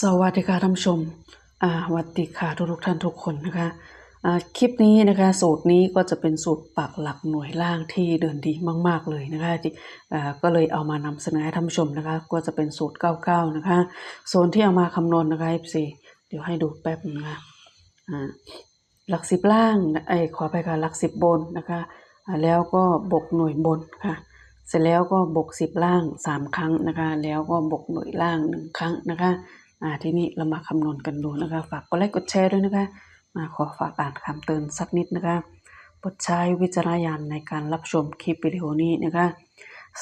สวัสดีค่ะท่านผู้ชมสวัสดีค่ะทุกทุกท่านทุกคนนะคะคลิปนี้นะคะสูตรนี้ก็จะเป็นสูตรปักหลักหน่วยล่างที่เดินดีมาก ๆ เลยนะคะก็เลยเอามานำเสนอให้ท่านผู้ชมนะคะก็จะเป็นสูตร 99 นะคะส่วนที่เอามาคำนวณนะคะ FC เดี๋ยวให้ดูแป๊บนึงนะคะอ่าหลักสิบล่างไอ้ขอไปค่ะหลักสิบบนนะคะแล้วก็บกหน่วยบนค่ะเสร็จแล้วก็บกสิบล่างสามครั้งนะคะแล้วก็บกหน่วยล่างหนึ่งครั้งนะคะ อ่าทีนี้เรามาคำนวณกันดูนะคะ ฝากกดไลค์กดแชร์ด้วยนะคะมาขอฝากอ่านคำเตือนสักนิดนะคะโปรดใช้วิจารณญาณในการรับชมคลิปวิดีโอนี้นะคะ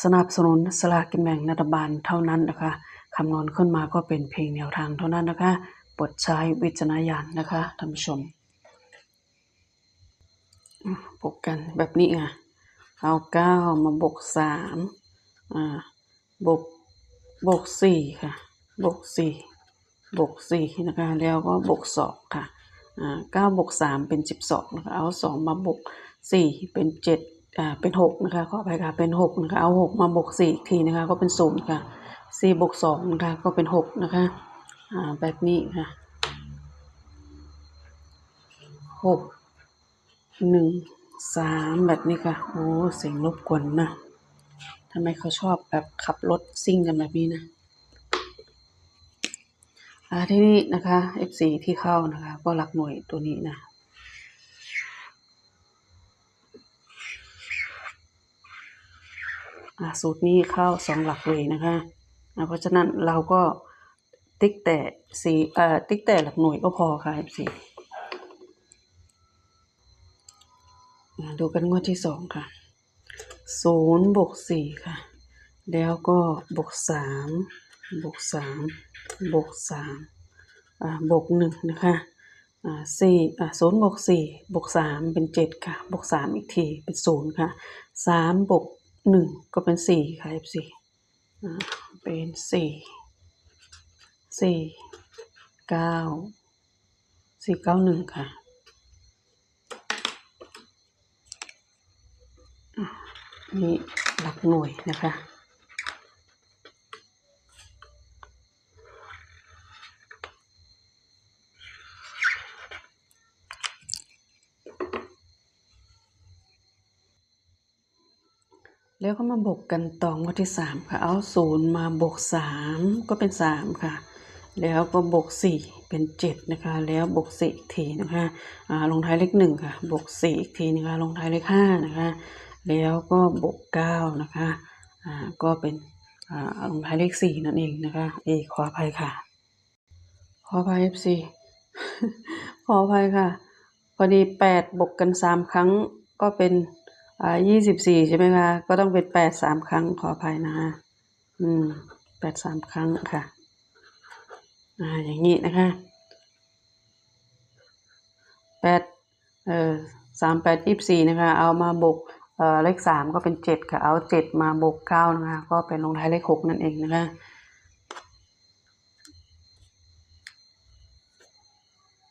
สนับสนุนสลากกินแบ่งรัฐบาลเท่านั้นนะคะคำนวณขึ้นมาก็เป็นเพียงแนวทางเท่านั้นนะคะโปรดใช้วิจารณญาณนะคะท่านผู้ชมบวกกันแบบนี้อะเอาเก้ามาบวกสามอ่าบวกบวกสี่ค่ะบวกสี่ บวกสี่นะคะแล้วก็บวกสองค่ะอ่าเก้าบวกสามเป็นสิบสองนะคะเอาสองมาบวกสี่เป็นเจ็ดอ่าเป็นหกนะคะขอไปค่ะเป็นหกนะคะเอาหกมาบวกสี่อีกทีนะคะก็เป็นศูนย์ค่ะสี่บวกสองนะคะก็เป็นหกนะคะอ่าแบบนี้ค่ะหกหนึ่งสามแบบนี้ค่ะโอ้เสียงรบกวนนะทำไมเขาชอบแบบขับรถซิ่งกันแบบนี้นะ อาที่นี่นะคะ F4 ที่เข้านะคะ ก็หลักหน่วยตัวนี้นะอ่าสูตรนี้เข้าสองหลักเลยนะคะ เพราะฉะนั้นเราก็ติ๊กแต่สี่เอ่อติ๊กแต่หลักหน่วยก็พอค่ะ F4 ดูกันงวดที่สองค่ะศูนย์บวกสี่ค่ะ แล้วก็บวกสามบวกสาม บวกสามบวกหนึ่งนะคะสี่ศูนย์บวกสี่บวกสามเป็นเจ็ดค่ะ บวกสามอีกทีเป็นศูนย์ค่ะสามบวกหนึ่งก็เป็นสี่ค่ะเอฟสี่เป็นสี่สี่เก้าสี่เก้าหนึ่งค่ะนี่หลักหน่วยนะคะ แล้วก็มาบวกกันต่องวดที่สามค่ะ เอาศูนย์มาบวกสามก็เป็นสามค่ะ แล้วก็บวกสี่เป็นเจ็ดนะคะ แล้วบวกสี่อีกทีนะคะอ่าลงท้ายเลขหนึ่งค่ะ บวกสี่อีกทีนะคะ ลงท้ายเลขห้านะคะ แล้วก็บวกเก้านะคะอ่าก็เป็นอ่าลงท้ายเลขสี่นั่นเองนะคะ เอขออภัยค่ะ ขออภัย FC ขออภัยค่ะ พอดีแปดบวกกันสามครั้งก็เป็น อ่ายี่สิบสี่ใช่ไหมคะ ก็ต้องเป็นแปดสามครั้งขออภัยนะคะอืมแปดสามครั้งค่ะ อ่า อย่างนี้นะคะแปดเอ่อสามแปดยี่สิบสี่นะคะ เอามาบวกเอ่อเลขสามก็เป็นเจ็ดค่ะ เอาเจ็ดมาบวกเก้านะคะ ก็เป็นลงท้ายเลขหกนั่นเองนะคะ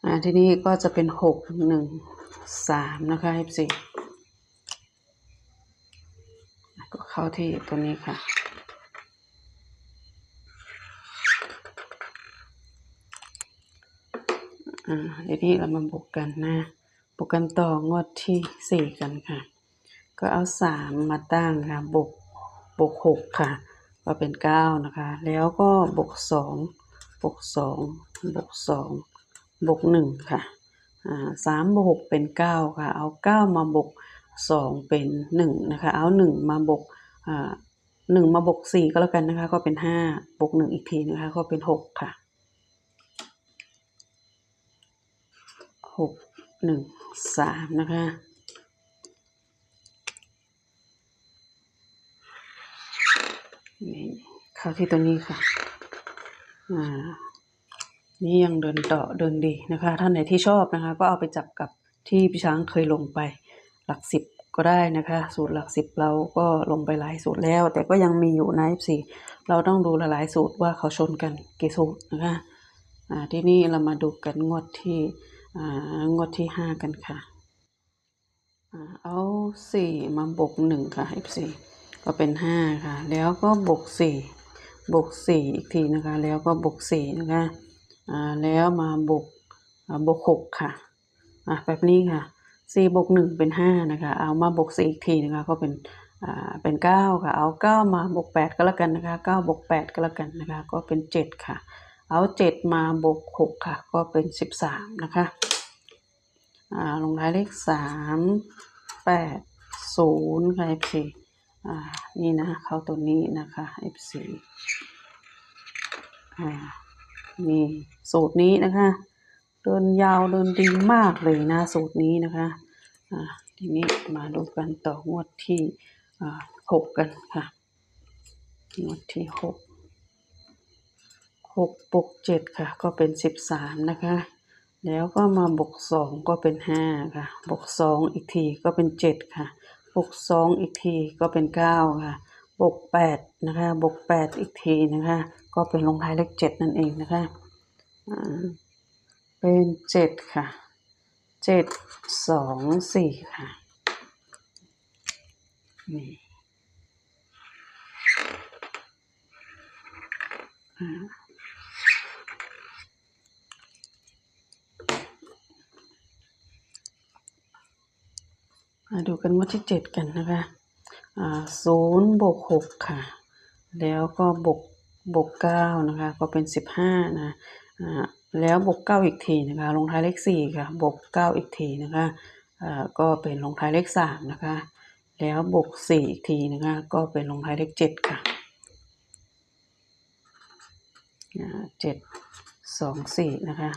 อ่าทีนี้ก็จะเป็นหกหนึ่งสามนะคะยี่สี่ ก็เข้าที่ตัวนี้ค่ะ อ่าทีนี้เรามาบวกกันนะบวกกันต่องวดที่สี่กันค่ะ ก็เอาสามมาตั้งค่ะบวกบวกหกค่ะ ก็เป็นเก้านะคะ แล้วก็บวกสองบวกสองบวกสองบวกหนึ่งค่ะอ่าสามบวกหกเป็นเก้าค่ะ เอาเก้ามาบวก สองเป็นหนึ่งนะคะเอาหนึ่งมาบวกอ่าหนึ่งมาบวกสี่ก็แล้วกันนะคะ ก็เป็นห้าบวกหนึ่งอีกทีนะคะ ก็เป็นหกค่ะหกหนึ่งสามนะคะนี่เข้าที่ตัวนี้ค่ะอ่านี่ยังเดินต่อเดินดีนะคะ ท่านไหนที่ชอบนะคะ ก็เอาไปจับกับที่พี่ช้างเคยลงไป หลักสิบก็ได้นะคะ สูตรหลักสิบเราก็ลงไปหลายสูตรแล้ว แต่ก็ยังมีอยู่ในสี่เราต้องดูหลายๆสูตรว่าเขาชนกันกี่สูตรนะคะที่นี่เรามาดูกันงวดที่งวดที่ห้ากันค่ะอ่าเอาสี่มาบวกหนึ่งค่ะ F4 ก็เป็นห้าค่ะ แล้วก็บวกสี่บวกสี่อีกทีนะคะ แล้วก็บวกสี่นะคะแล้วมาบวกบวกหกค่ะอะแบบนี้ค่ะ สี่บวกหนึ่งเป็นห้านะคะ เอามาบวกสี่อีกทีนะคะก็เป็นอ่าเป็นเก้าค่ะ เอาเก้ามาบวกแปดก็แล้วกันนะคะเก้าบวกแปดก็แล้วกันนะคะ ก็เป็นเจ็ดค่ะ เอาเจ็ดมาบวกหกค่ะ ก็เป็นสิบสามนะคะอ่าลงท้ายเลขสามแปดศูนย์ค่ะ F4 อ่านี่นะ เข้าตัวนี้นะคะ F4 อ่านี่สูตรนี้นะคะ เดินยาวเดินดีมากเลยนะสูตรนี้นะคะทีนี้มาดูกันต่องวดที่หกกันค่ะงวดที่หกหกบวกเจ็ดค่ะ ก็เป็นสิบสามนะคะ แล้วก็มาบวกสองก็เป็นห้าค่ะบวกสองอีกทีก็เป็นเจ็ดค่ะบวกสองอีกทีก็เป็นเก้าค่ะบวกแปดนะคะบวกแปดอีกทีนะคะ ก็เป็นลงท้ายเลขเจ็ดนั่นเองนะคะอ่า เป็นเจ็ดค่ะเจ็ดสองสี่ค่ะนี่มาดูกันงวดที่เจ็ดกันนะคะอ่าศูนย์บวกหกค่ะ แล้วก็บวกบวกเก้านะคะ ก็เป็นสิบห้านะอ่า แล้วบวกเก้าอีกทีนะคะลงท้ายเลขสี่ค่ะบวกเก้าอีกทีนะคะก็เป็นลงท้ายเลขสามนะคะ แล้วบวกสี่อีกทีนะคะก็เป็นลงท้ายเลขเจ็ดค่ะเจ็ดสองสี่นะคะ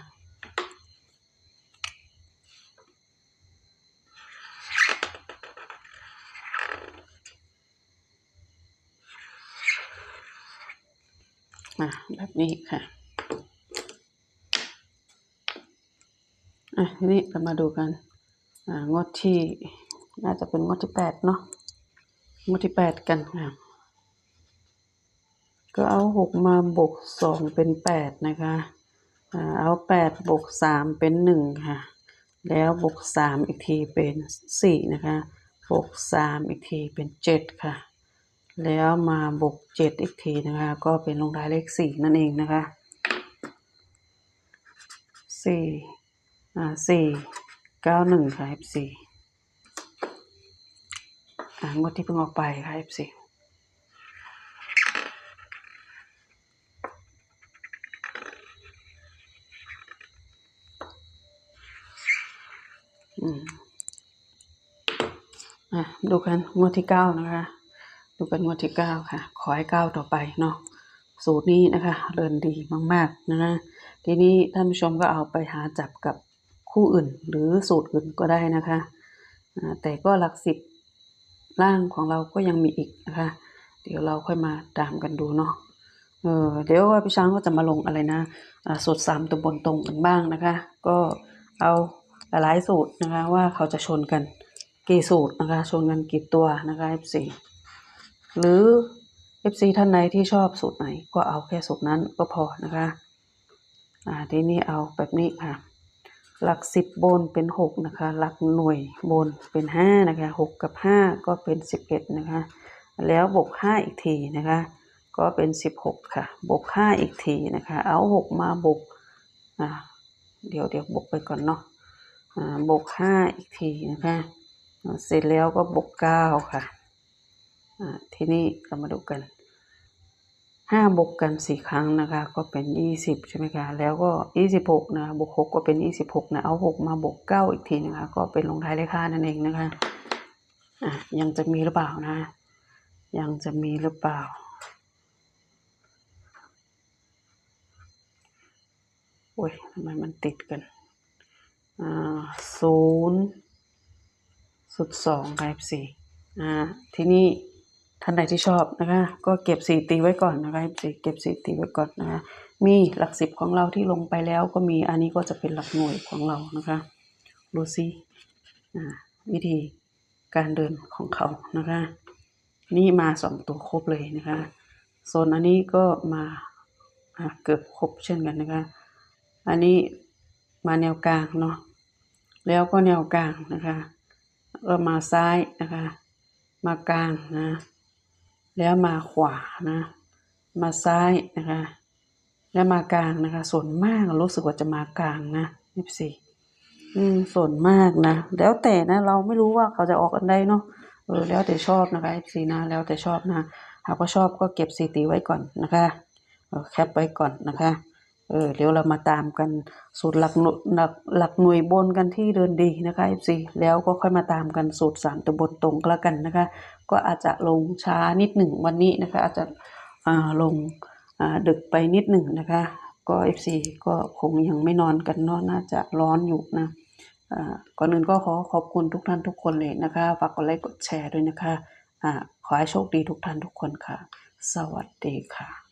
แบบนี้ค่ะ อะทีนี้เรามาดูกัน อ่างวดที่ น่าจะเป็นงวดที่แปดเนาะงวดที่แปดกันค่ะก็เอาหกมาบวกสองเป็นแปดนะคะอ่าเอาแปดบวกสามเป็นหนึ่งค่ะ แล้วบวกสามอีกทีเป็นสี่นะคะบวกสามอีกทีเป็นเจ็ดค่ะ แล้วมาบวกเจ็ดอีกทีนะคะ ก็เป็นลงท้ายเลขสี่นั่นเองนะคะสี่ อ่าสี่เก้าหนึ่งค่ะ F4 อ่างวดที่เพิ่งออกไปค่ะ F4 อืมอะดูกันงวดที่เก้านะคะ ดูกันงวดที่เก้าค่ะ ขอให้เก้าต่อไปเนาะสูตรนี้นะคะ เดินดีมาก ๆ นะะทีนี้ท่านผู้ชมก็เอาไปหาจับกับ คู่อื่นหรือสูตรอื่นก็ได้นะคะ แต่ก็หลักสิบล่างของเราก็ยังมีอีกนะคะ เดี๋ยวเราค่อยมาตามกันดูเนาะเออเดี๋ยวว่าพี่ช้างก็จะมาลงอะไรนะสูตรสามตัวบนตรงกันบ้างนะคะ ก็เอาหลายๆสูตรนะคะว่าเขาจะชนกันกี่สูตรนะคะชนกันกี่ตัวนะคะ F4 หรือ FC ท่านไหนที่ชอบสูตรไหนก็เอาแค่สูตรนั้นก็พอนะคะอ่าทีนี้เอาแบบนี้ค่ะ หลักสิบบนเป็นหกนะคะ หลักหน่วยบนเป็นห้านะคะหกกับห้าก็เป็นสิบเอ็ดนะคะ แล้วบวกห้าอีกทีนะคะ ก็เป็นสิบหกค่ะ บวกห้าอีกทีนะคะ เอาหกมาบวกอ่าเดี๋ยวเดี๋ยวบวกไปก่อนเนาะอ่าบวกห้าอีกทีนะคะ เสร็จแล้วก็บวกเก้าค่ะอ่าทีนี้เรามาดูกัน ห้าบวกกันสี่ครั้งนะคะ ก็เป็นยี่สิบใช่ไหมคะแล้วก็ยี่สิบหกนะบวกหกก็เป็นยี่สิบหกนะเอาหกมาบวกเก้าอีกทีนะคะ ก็เป็นลงท้ายเลขห้านั่นเองนะคะอะยังจะมีหรือเปล่านะ ยังจะมีหรือเปล่า โอ้ยทำไมมันติดกันอ่าศูนย์สุดสองครับสี่อ่าทีนี้ ท่านใดที่ชอบนะคะ ก็เก็บสีตีไว้ก่อนนะคะสีเก็บสีตีไว้ก่อนนะคะ มีหลักสิบของเราที่ลงไปแล้วก็มีอันนี้ก็จะเป็นหลักหน่วยของเรานะคะดูซิอ่าวิธีการเดินของเขานะคะ นี่มาสองตัวครบเลยนะคะโซนอันนี้ก็มาอ่าเกือบครบเช่นกันนะคะ อันนี้มาแนวกลางเนาะแล้วก็แนวกลางนะคะก็มาซ้ายนะคะ มากลางนะ แล้วมาขวานะ มาซ้ายนะคะ แล้วมากลางนะคะ ส่วนมากรู้สึกว่าจะมากลางนะยี่สิบสี่อืมส่วนมากนะ แล้วแต่นะ เราไม่รู้ว่าเขาจะออกอันใดเนาะเออแล้วแต่ชอบนะคะยี่สี่นะ แล้วแต่ชอบนะ หากว่าชอบก็เก็บสีตีไว้ก่อนนะคะแคปไว้ก่อนนะคะ เออเดี๋ยวเรามาตามกันสูตรหลักหน่วยหลักหลักหน่วยบนกันที่เดินดีนะคะ FC แล้วก็ค่อยมาตามกันสูตรสามตัวบนตรงก็แล้วกันนะคะ ก็อาจจะลงช้านิดหนึ่งวันนี้นะคะ อาจจะอ่าลงอ่าดึกไปนิดหนึ่งนะคะ ก็ FC ก็คงยังไม่นอนกันเนาะน่าจะร้อนอยู่นะอ่าก่อนอื่นก็ขอขอบคุณทุกท่านทุกคนเลยนะคะฝากกดไลค์กดแชร์ด้วยนะคะอ่าขอให้โชคดีทุกท่านทุกคนค่ะ สวัสดีค่ะ